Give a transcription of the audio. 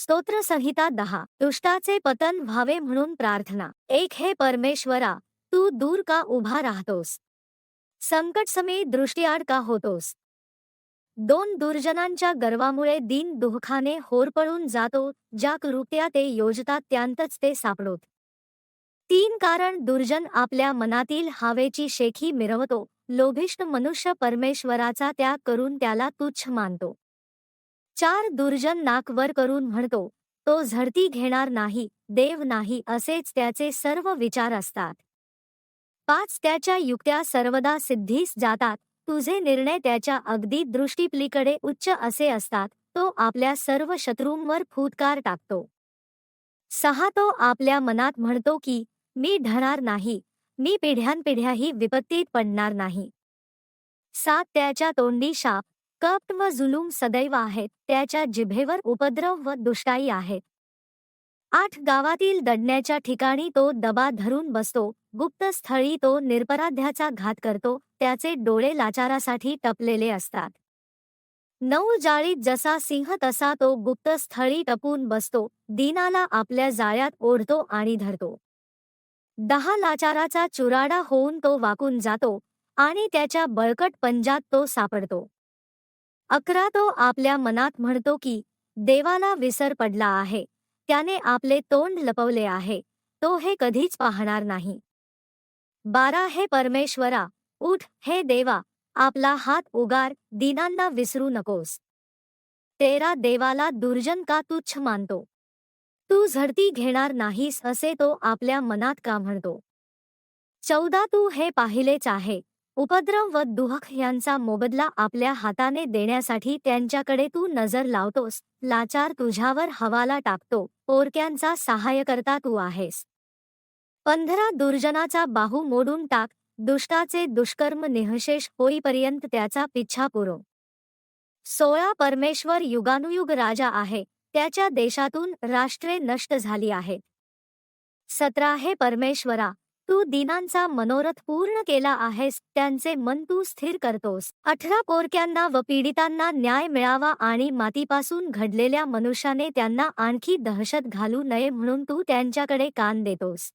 स्तोत्र संहिता दहा. दुष्टाचे पतन व्हावे म्हणून प्रार्थना. एक हे परमेश्वरा तू दूर का उभा राहतोस? संकटसमयी दृष्टीआड का होतोस? दोन दुर्जनांच्या गर्वामुळे दिन दुःखाने होरपळून जातो ज्या कृत्या ते योजतात त्यांतच ते सापडोत. तीन कारण दुर्जन आपल्या मनातील हावेची शेखी मिरवतो. लोभिष्ट मनुष्य परमेश्वराचा त्याग करून त्याला तुच्छ मानतो. चार दुर्जन नाकवर करून म्हणतो तो झडती घेणार नाही देव नाही असेच त्याचे सर्व विचार असतात. पाच त्याच्या युक्त्या सर्वदा सिद्धीस जातात तुझे निर्णय त्याच्या अगदी दृष्टीपलीकडे उच्च असे असतात तो आपल्या सर्व शत्रूंवर फुटकार टाकतो. सहा तो आपल्या मनात म्हणतो की मी ढणार नाही मी पिढ्यानपिढ्याही विपत्तीत पडणार नाही. सात त्याच्या तोंडी शाप कपट व जुलूम सदैव आहेत त्याच्या जिभेवर उपद्रव व दुष्टाई आहेत. आठ गावातील दडण्याच्या ठिकाणी तो दबा धरून बसतो गुप्त स्थळी तो निरपराध्याचा घात करतो त्याचे डोळे लाचारासाठी टपलेले असतात. नऊ जाळीत जसा सिंह तसा तो गुप्त स्थळी टपून बसतो दीनाला आपल्या जाळ्यात ओढतो आणि धरतो. दहा लाचाराचा चुराडा होऊन तो वाकून जातो आणि त्याच्या बळकट पंजात तो सापडतो. अकरा तो आपल्या मनात म्हणतो की देवाला विसर पडला आहे. त्याने आपले तोंड लपवले आहे. तो हे कधीच पाहणार नाही. बारा हे परमेश्वरा उठ हे देवा आपला हात उगार दिनांना विसरू नकोस. तेरा देवाला दुर्जन का तुच्छ मानतो? तू झडती घेणार नाहीस असे तो आपल्या मनात का म्हणतो? चौदा तू हे पाहिलेच आहे. उपद्रव व दुहक यांचा मोबदला आपल्या हाताने देण्यासाठी त्यांच्याकडे तू नजर लावतोस. लाचार तुझ्यावर हवाला टाकतो. पोरक्यांचा सहाय्यकर्ता तू आहेस. पंधरा दुर्जनाचा बाहू मोडून टाक. दुष्टाचे दुष्कर्म निहशेष होईपर्यंत त्याचा पिच्छा पुरो. सोळा परमेश्वर युगानुयुग राजा आहे. त्याच्या देशातून राष्ट्रे नष्ट झाली आहेत. सतरा हे परमेश्वरा. तू दिनांचा मनोरथ पूर्ण केला आहेस त्यांचे मन तू स्थिर करतोस. अठरा पोरक्यांना व पीडितांना न्याय मिळावा आणि मातीपासून घडलेल्या मनुष्याने त्यांना आणखी दहशत घालू नये म्हणून तू त्यांच्याकडे कान देतोस.